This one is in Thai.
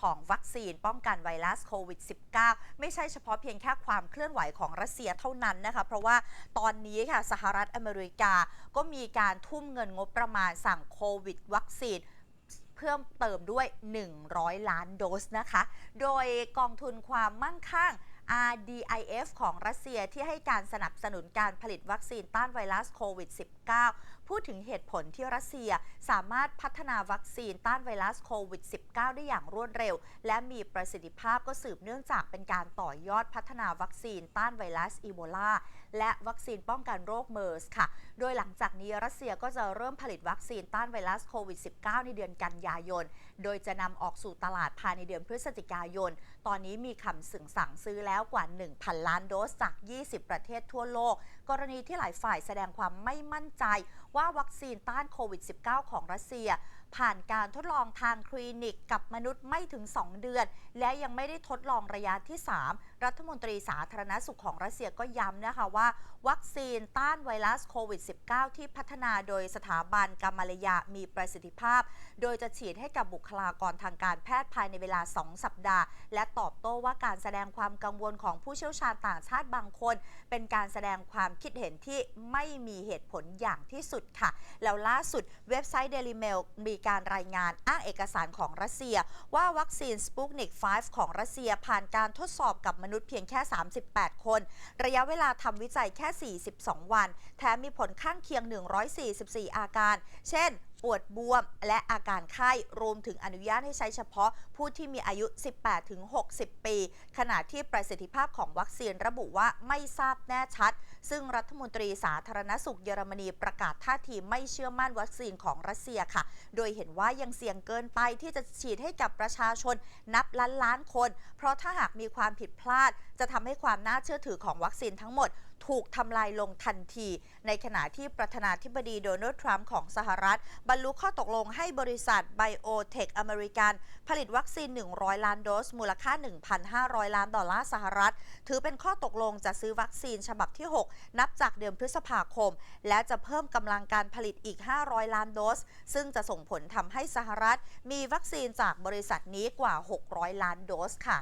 ของวัคซีนป้องกันไวรัสโควิด -19 ไม่ใช่เฉพาะเพียงแค่ความเคลื่อนไหวของรัสเซียเท่านั้นนะคะเพราะว่าตอนนี้ค่ะสหรัฐอเมริกาก็มีการทุ่มเงินงบประมาณสั่งโควิดวัคซีนเพิ่มเติมด้วย 100 ล้านโดสนะคะ โดยกองทุนความมั่งคั่ง RDIF ของรัสเซียที่ให้การสนับสนุนการผลิตวัคซีนต้านไวรัสโควิด -19 พูดถึงเหตุผลที่รัสเซียสามารถพัฒนาวัคซีนต้านไวรัสโควิด -19 ได้อย่างรวดเร็ว และมีประสิทธิภาพก็สืบเนื่องจากเป็นการต่อยอดพัฒนาวัคซีนต้านไวรัสอีโบลาและวัคซีนป้องกันโรคเมอร์สค่ะ โดยหลังจากนี้รัสเซียก็จะเริ่มผลิตวัคซีนต้านไวรัสโควิด -19 ในเดือนกันยายน โดยจะนำออกสู่ตลาดภายในเดือนพฤศจิกายน ตอนนี้มีคำสั่งสั่งซื้อแล้วแล้วกว่า 1,000 ล้านโดสจาก 20 ประเทศทั่วโลก กรณีที่หลายฝ่ายแสดงความไม่มั่นใจ ว่าวัคซีนต้านโควิด -19 ของรัสเซีย ผ่านการทดลองทางคลินิกกับมนุษย์ไม่ถึง 2 เดือน และยังไม่ได้ทดลองระยะที่ 3 รัฐมนตรีสาธารณสุขของรัสเซียก็ย้ำนะคะว่า วัคซีนต้านไวรัสโควิด -19 ที่พัฒนาโดยสถาบันกามาลยามีประสิทธิภาพ โดยจะฉีดให้กับบุคลากรทางการแพทย์ภายในเวลา 2 สัปดาห์ และตอบโต้ว่าการแสดงความกังวลของผู้เชี่ยวชาญต่างชาติบางคน เป็นการแสดงความคิดเห็นที่ไม่มีเหตุผลอย่างที่สุดค่ะ แล้วล่าสุดเว็บไซต์ Daily Mail มีการรายงานอ้างเอกสารของรัสเซีย ว่าวัคซีน Sputnik 5ของรัสเซียผ่านการทดสอบกับมนุษย์เพียงแค่ 38 คน ระยะเวลาทำวิจัยแค่ 42 วัน แถมมีผลข้างเคียง 144 อาการ เช่น ปวดบวม และอาการไข้รวมถึงอนุญาตให้ใช้เฉพาะผู้ที่มีอายุ 18-60 ปี ขณะที่ประสิทธิภาพของวัคซีนระบุว่าไม่ทราบแน่ชัด ซึ่งรัฐมนตรีสาธารณสุขเยอรมนีประกาศท่าทีไม่เชื่อมั่นวัคซีนของรัสเซียค่ะ โดยเห็นว่ายังเสี่ยงเกินไปที่จะฉีดให้กับประชาชนนับล้านล้านคน เพราะถ้าหากมีความผิดพลาด จะทำให้ความน่าเชื่อถือของวัคซีนทั้งหมด ถูกทำลายลงทันที ในขณะที่ประธานาธิบดีโดนัลด์ทรัมป์ของสหรัฐ บรรลุข้อตกลงให้บริษัทไบโอเทคอเมริกัน ผลิตวัคซีน 100 ล้านโดส มูลค่า 1,500 ล้านดอลลาร์สหรัฐ ถือเป็นข้อตกลงจะซื้อวัคซีนฉบับที่ 6 นับจากเดือนพฤษภาคม และจะเพิ่มกำลังการผลิตอีก 500 ล้านโดส ซึ่งจะส่งผลทำให้สหรัฐ มีวัคซีนจากบริษัทนี้กว่า 600 ล้านโดสค่ะ